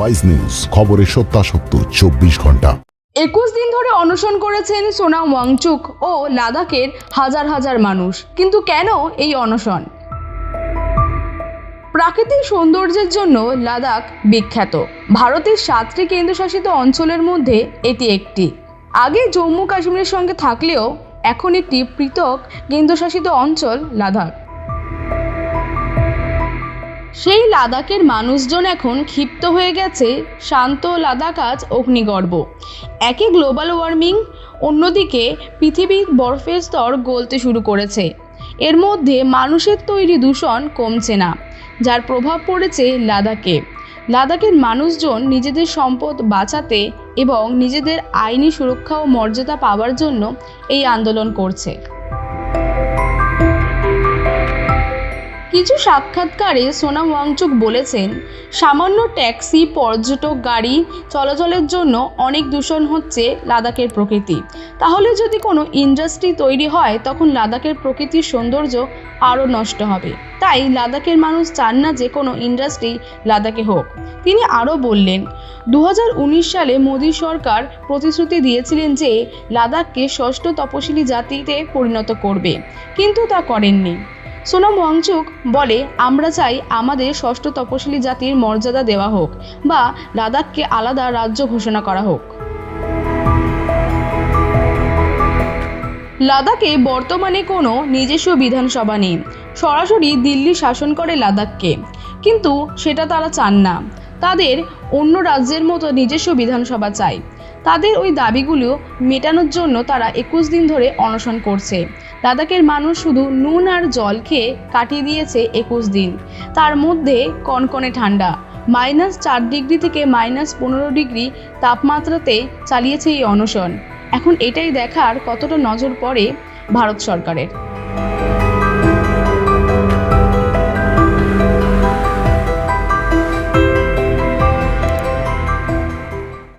Wise news খবরের সত্যাসত্য, চব্বিশ ঘণ্টা। একুশ দিন ধরে অনশন করেছেন সোনা ওয়াংচুক ও লাদাখের হাজার হাজার মানুষ। কিন্তু কেন এই অনশন? প্রাকৃতিক সৌন্দর্যের জন্য লাদাখ বিখ্যাত। ভারতের সাতটি কেন্দ্রশাসিত অঞ্চলের মধ্যে এটি একটি। আগে জম্মু কাশ্মীরের সঙ্গে থাকলেও এখন একটি পৃথক কেন্দ্রশাসিত অঞ্চল লাদাখ। সেই লাদাখের মানুষজন এখন ক্ষিপ্ত হয়ে গেছে, শান্ত লাদাখ আজ অগ্নিগর্ভ। একে গ্লোবাল ওয়ার্মিং অন্যদিকে পৃথিবীর বরফের স্তর গলতে শুরু করেছে। এর মধ্যে মানুষের তৈরি দূষণ কমছে না, যার প্রভাব পড়েছে লাদাখে। লাদাখের মানুষজন নিজেদের সম্পদ বাঁচাতে এবং নিজেদের আইনি সুরক্ষা ও মর্যাদা পাওয়ার জন্য এই আন্দোলন করছে। কিছু সাক্ষাৎকারে সোনাম ওয়াংচুক বলেছেন, সামান্য ট্যাক্সি, পর্যটক, গাড়ি চলাচলের জন্য অনেক দূষণ হচ্ছে লাদাখের প্রকৃতি। তাহলে যদি কোনো ইন্ডাস্ট্রি তৈরি হয়, তখন লাদাখের প্রকৃতির সৌন্দর্য আরও নষ্ট হবে। তাই লাদাখের মানুষ চান না যে কোনো ইন্ডাস্ট্রি লাদাখে হোক। তিনি আরও বললেন দু হাজার উনিশ সালে মোদী সরকার প্রতিশ্রুতি দিয়েছিলেন যে, লাদাখকে ষষ্ঠ তপশিলি জাতিতে পরিণত করবে। কিন্তু তা করেননি। সোনাম ওয়াংচুক বলে, আমরা চাই আমাদের ষষ্ঠ তপশিলি জাতির মর্যাদা দেওয়া হোক বা লাদাখকে আলাদা রাজ্য ঘোষণা করা হোক। লাদাখে বর্তমানে কোনো নিজস্ব বিধানসভা নেই। সরাসরি দিল্লি শাসন করে লাদাখকে। কিন্তু সেটা তারা চান না। তাদের অন্য রাজ্যের মতো নিজস্ব বিধানসভা চাই। তাদের ওই দাবিগুলো মেটানোর জন্য তারা একুশ দিন ধরে অনশন করছে। লাদাখের মানুষ শুধু নুন আর জল খেয়ে কাটিয়ে দিয়েছে একুশ দিন। তার মধ্যে কনকনে ঠান্ডা। মাইনাস চার ডিগ্রি থেকে মাইনাস পনেরো ডিগ্রি তাপমাত্রাতে চালিয়েছে এই অনশন। এখন এটাই দেখার কতটা নজর পড়ে ভারত সরকারের।